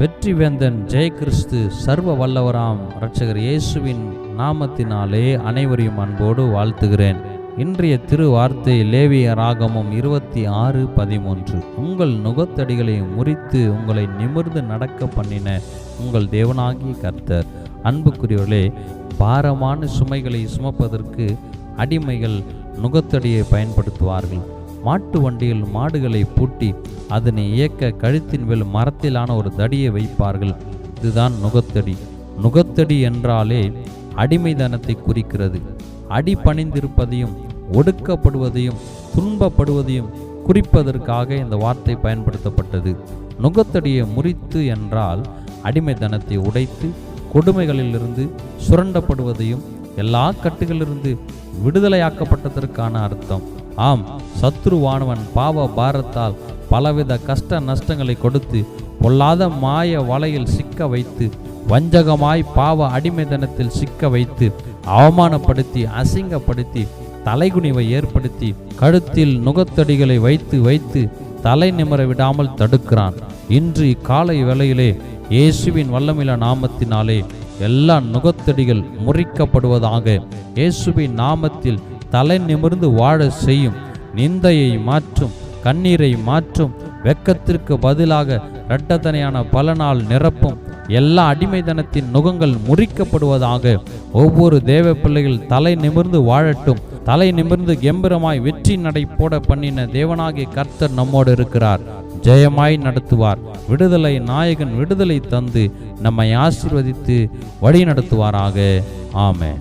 வெற்றி வேந்தன் ஜெயகிறிஸ்து சர்வ வல்லவராம் இரட்சகர் இயேசுவின் நாமத்தினாலே அனைவரையும் அன்போடு வாழ்த்துகிறேன். இன்றைய திரு வார்த்தை லேவிய ராகமும் இருபத்தி ஆறு பதிமூன்று. உங்கள் நுகத்தடிகளை முறித்து உங்களை நிமிர்ந்து நடக்க பண்ணின உங்கள் தேவனாகிய கர்த்தர். அன்புக்குரியவர்களே பாரமான சுமைகளை சுமப்பதற்கு அடிமைகள் நுகத்தடியை பயன்படுத்துவார்கள். மாட்டு வண்டியில் மாடுகளை பூட்டி அதனை இயக்க கழுத்தின் மேல் மரத்திலான ஒரு தடியை வைப்பார்கள். இதுதான் நுகத்தடி. நுகத்தடி என்றாலே அடிமைதனத்தை குறிக்கிறது. அடி பணிந்திருப்பதையும் ஒடுக்கப்படுவதையும் துன்பப்படுவதையும் குறிப்பதற்காக இந்த வார்த்தை பயன்படுத்தப்பட்டது. நுகத்தடியை முறித்து என்றால் அடிமைத்தனத்தை உடைத்து கொடுமைகளிலிருந்து சுரண்டப்படுவதையும் எல்லா கட்டுகளிலிருந்து விடுதலையாக்கப்பட்டதற்கான அர்த்தம். ஆம் சத்ருவானவன் பாவ பாரத்தால் பலவித கஷ்ட நஷ்டங்களை கொடுத்து பொல்லாத மாய வலையில் சிக்க வைத்து வஞ்சகமாய் பாவ அடிமைதனத்தில் சிக்க வைத்து அவமானப்படுத்தி அசிங்கப்படுத்தி தலைகுனிவை ஏற்படுத்தி கழுத்தில் நுகத்தடிகளை வைத்து வைத்து தலை நிமிர விடாமல் தடுக்கிறான். இன்று இக்காலை வேளையிலே இயேசுவின் வல்லமில நாமத்தினாலே எல்லா நுகத்தடிகள் முறிக்கப்படுவதாக இயேசுவின் நாமத்தில் தலை நிமிர்ந்து வாழ செய்யும். நிந்தையை மாற்றும் கண்ணீரை மாற்றும் வெக்கத்திற்கு பதிலாக இரட்டத்தனையான பல நாள் நிரப்பும். எல்லா அடிமைத்தனத்தின் நுகங்கள் முறிக்கப்படுவதாக ஒவ்வொரு தேவ பிள்ளைகள் தலை நிமிர்ந்து வாழட்டும். தலை நிமிர்ந்து கெம்பீரமாய் வெற்றி நடை போட பண்ணின தேவனாகிய கர்த்தர் நம்மோடு இருக்கிறார். ஜெயமாய் நடத்துவார். விடுதலை நாயகன் விடுதலை தந்து நம்மை ஆசிர்வதித்து வழி நடத்துவாராக ஆமே